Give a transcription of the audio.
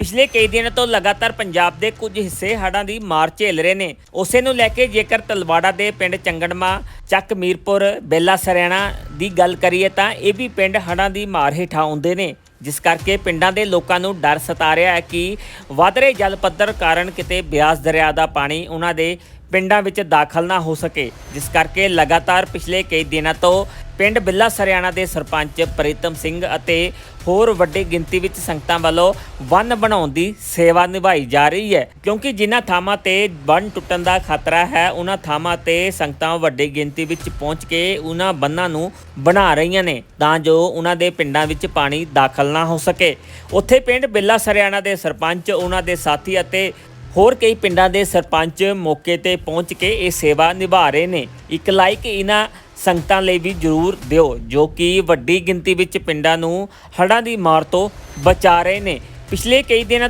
ਪਿਛਲੇ ਕਈ ਦਿਨਾਂ ਤੋਂ ਲਗਾਤਾਰ ਪੰਜਾਬ ਦੇ ਕੁਝ ਹਿੱਸੇ ਹੜ੍ਹਾਂ ਦੀ ਮਾਰ ਝੇਲ ਰਹੇ ਨੇ। ਉਸੇ ਨੂੰ ਲੈ ਕੇ ਜੇਕਰ ਤਲਵਾੜਾ ਦੇ ਪਿੰਡ ਚੰਗੜਮਾ ਚੱਕ ਮੀਰਪੁਰ, ਬੇਲਾ ਸਰਿਆਣਾ ਦੀ ਗੱਲ ਕਰੀਏ ਤਾਂ ਇਹ ਵੀ ਪਿੰਡ ਹੜ੍ਹਾਂ ਦੀ ਮਾਰ ਹੇਠਾਂ ਆਉਂਦੇ ਨੇ। ਜਿਸ ਕਰਕੇ ਪਿੰਡਾਂ ਦੇ ਲੋਕਾਂ ਨੂੰ ਡਰ ਸਤਾ ਰਿਹਾ ਹੈ ਕਿ ਵਧ ਰਹੇ ਜਲ ਪੱਧਰ ਕਾਰਨ ਕਿਤੇ ਬਿਆਸ ਦਰਿਆ ਦਾ ਪਾਣੀ ਉਹਨਾਂ ਦੇ ਪਿੰਡਾਂ ਵਿੱਚ ਦਾਖਲ ਨਾ ਹੋ ਸਕੇ। ਜਿਸ ਕਰਕੇ ਲਗਾਤਾਰ ਪਿਛਲੇ ਕਈ ਦਿਨਾਂ ਤੋਂ ਪਿੰਡ ਬਿੱਲਾ ਸਰਿਆਣਾ ਦੇ ਸਰਪੰਚ ਪ੍ਰੀਤਮ ਸਿੰਘ ਅਤੇ ਹੋਰ ਵੱਡੀ ਗਿਣਤੀ ਵਿੱਚ ਸੰਗਤਾਂ ਵੱਲੋਂ ਬੰਨ ਬਣਾਉਣ ਦੀ ਸੇਵਾ ਨਿਭਾਈ ਜਾ ਰਹੀ ਹੈ। ਕਿਉਂਕਿ ਜਿਨ੍ਹਾਂ ਥਾਵਾਂ ਤੇ ਬੰਨ ਟੁੱਟਣ ਦਾ ਖਤਰਾ ਹੈ, ਉਹਨਾਂ ਥਾਵਾਂ ਤੇ ਸੰਗਤਾਂ ਵੱਡੀ ਗਿਣਤੀ ਵਿੱਚ ਪਹੁੰਚ ਕੇ ਉਹਨਾਂ ਬੰਨਾਂ ਨੂੰ ਬਣਾ ਰਹੀਆਂ ਨੇ ਤਾਂ ਜੋ ਉਹਨਾਂ ਦੇ ਪਿੰਡਾਂ ਵਿੱਚ ਪਾਣੀ ਦਾਖਲ ਨਾ ਹੋ ਸਕੇ। ਉੱਥੇ ਪਿੰਡ ਬਿੱਲਾ ਸਰਿਆਣਾ ਦੇ ਸਰਪੰਚ, ਉਹਨਾਂ ਦੇ ਸਾਥੀ ਅਤੇ ਹੋਰ ਕਈ ਪਿੰਡਾਂ ਦੇ ਸਰਪੰਚ ਮੌਕੇ ਤੇ ਪਹੁੰਚ ਕੇ ਇਹ ਸੇਵਾ ਨਿਭਾ ਰਹੇ ਨੇ। ਇੱਕ ਲਾਈਕ ਇਹਨਾਂ ਸੰਗਤਾਂ ਲਈ ਵੀ ਜਰੂਰ ਦਿਓ, ਜੋ ਕਿ ਵੱਡੀ ਗਿਣਤੀ ਵਿੱਚ ਪਿੰਡਾਂ ਨੂੰ ਹੜ੍ਹਾਂ ਦੀ ਮਾਰ ਤੋਂ ਬਚਾ ਰਹੇ ਨੇ। ਪਿਛਲੇ ਕਈ ਦਿਨਾਂ